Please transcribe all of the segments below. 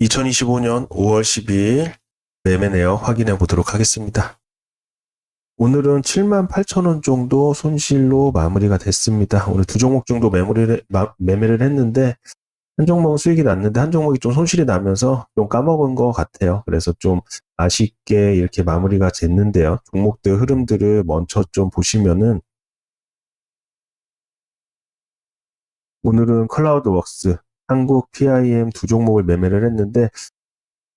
2025년 5월 12일 매매 내역 확인해 보도록 하겠습니다. 오늘은 7만 8천 원 정도 손실로 마무리가 됐습니다. 오늘 두 종목 정도 매매를, 마- 매매를 했는데 한 종목은 수익이 났는데 한 종목이 좀 손실이 나면서 좀 까먹은 것 같아요. 그래서 좀 아쉽게 이렇게 마무리가 됐는데요. 종목들 흐름들을 먼저 좀 보시면은 오늘은 클라우드웍스, 한국 PIM 두 종목을 매매를 했는데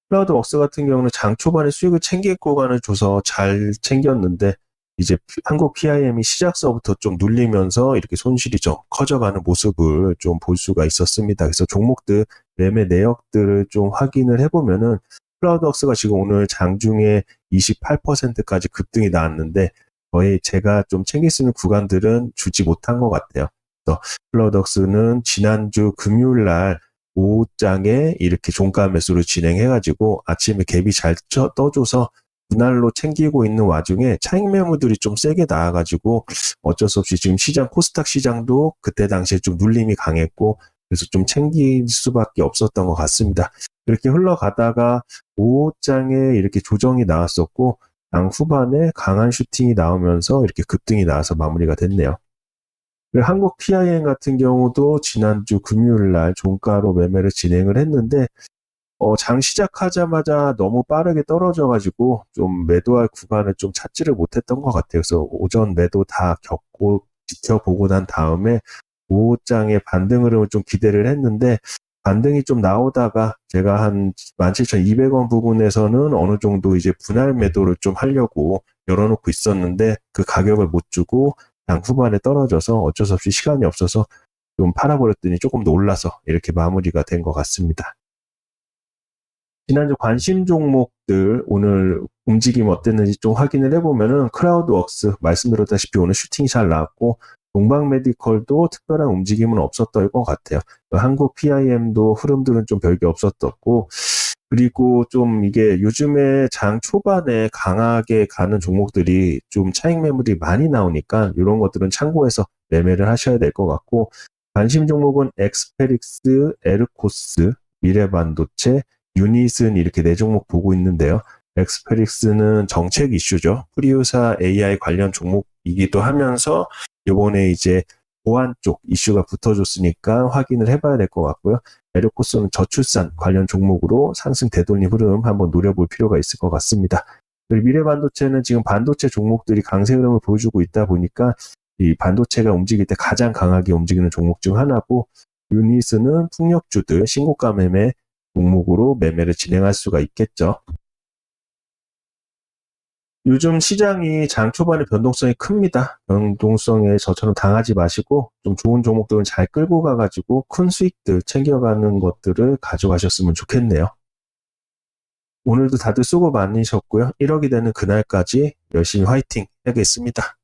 클라우드웍스 같은 경우는 장 초반에 수익을 챙길 구간을 줘서 잘 챙겼는데 이제 피- 한국 PIM이 시작서부터 좀 눌리면서 이렇게 손실이 좀 커져가는 모습을 좀 볼 수가 있었습니다. 그래서 종목들 매매 내역들을 좀 확인을 해보면은 클라우드웍스가 지금 오늘 장중에 28%까지 급등이 나왔는데 거의 제가 좀 챙길 수 있는 구간들은 주지 못한 것 같아요. 그래서 클라우드웍스는 지난주 금요일 날 오후장에 이렇게 종가 매수를 진행해가지고 아침에 갭이 잘 쪄- 떠줘서 분할로 챙기고 있는 와중에 차익 매물들이 좀 세게 나와가지고 어쩔 수 없이 지금 시장 코스닥 시장도 그때 당시에 좀 눌림이 강했고 그래서 좀 챙길 수밖에 없었던 것 같습니다. 이렇게 흘러가다가 오후장에 이렇게 조정이 나왔었고 장 후반에 강한 슈팅이 나오면서 이렇게 급등이 나와서 마무리가 됐네요. 그리고 한국 PIM 같은 경우도 지난주 금요일 날 종가로 매매를 진행을 했는데 어, 장 시작하자마자 너무 빠르게 떨어져가지고 좀 매도할 구간을 좀 찾지를 못했던 것 같아요. 그래서 오전 매도 다 겪고 지켜보고 난 다음에 오후장의 반등 흐름을 좀 기대를 했는데 반등이 좀 나오다가 제가 한 17,200원 부분에서는 어느 정도 이제 분할 매도를 좀 하려고 열어놓고 있었는데 그 가격을 못 주고 장 후반에 떨어져서 어쩔 수 없이 시간이 없어서 좀 팔아버렸더니 조금 더 올라서 이렇게 마무리가 된 것 같습니다. 지난주 관심 종목들 오늘 움직임 어땠는지 좀 확인을 해보면은 크라우드웍스 말씀드렸다시피 오늘 슈팅이 잘 나왔고 동방 메디컬도 특별한 움직임은 없었던 것 같아요. 한국 PIM도 흐름들은 좀 별게 없었었고 그리고 좀 이게 요즘에 장 초반에 강하게 가는 종목들이 좀 차익 매물이 많이 나오니까 이런 것들은 참고해서 매매를 하셔야 될 것 같고 관심 종목은 엑스페릭스, 에르코스, 미래반도체, 유닛은 이렇게 네 종목 보고 있는데요. 엑스페릭스는 정책 이슈죠. 프리우사 AI 관련 종목이기도 하면서 요번에 이제 보안 쪽 이슈가 붙어줬으니까 확인을 해봐야 될 것 같고요. 에르코스는 저출산 관련 종목으로 상승 되돌림 흐름 한번 노려볼 필요가 있을 것 같습니다. 그리고 미래 반도체는 지금 반도체 종목들이 강세 흐름을 보여주고 있다 보니까 이 반도체가 움직일 때 가장 강하게 움직이는 종목 중 하나고 유니스는 풍력주들 신고가 매매 종목으로 매매를 진행할 수가 있겠죠. 요즘 시장이 장 초반에 변동성이 큽니다. 변동성에 저처럼 당하지 마시고 좀 좋은 종목들은 잘 끌고 가가지고 큰 수익들 챙겨가는 것들을 가져가셨으면 좋겠네요. 오늘도 다들 수고 많으셨고요. 1억이 되는 그날까지 열심히 화이팅 하겠습니다.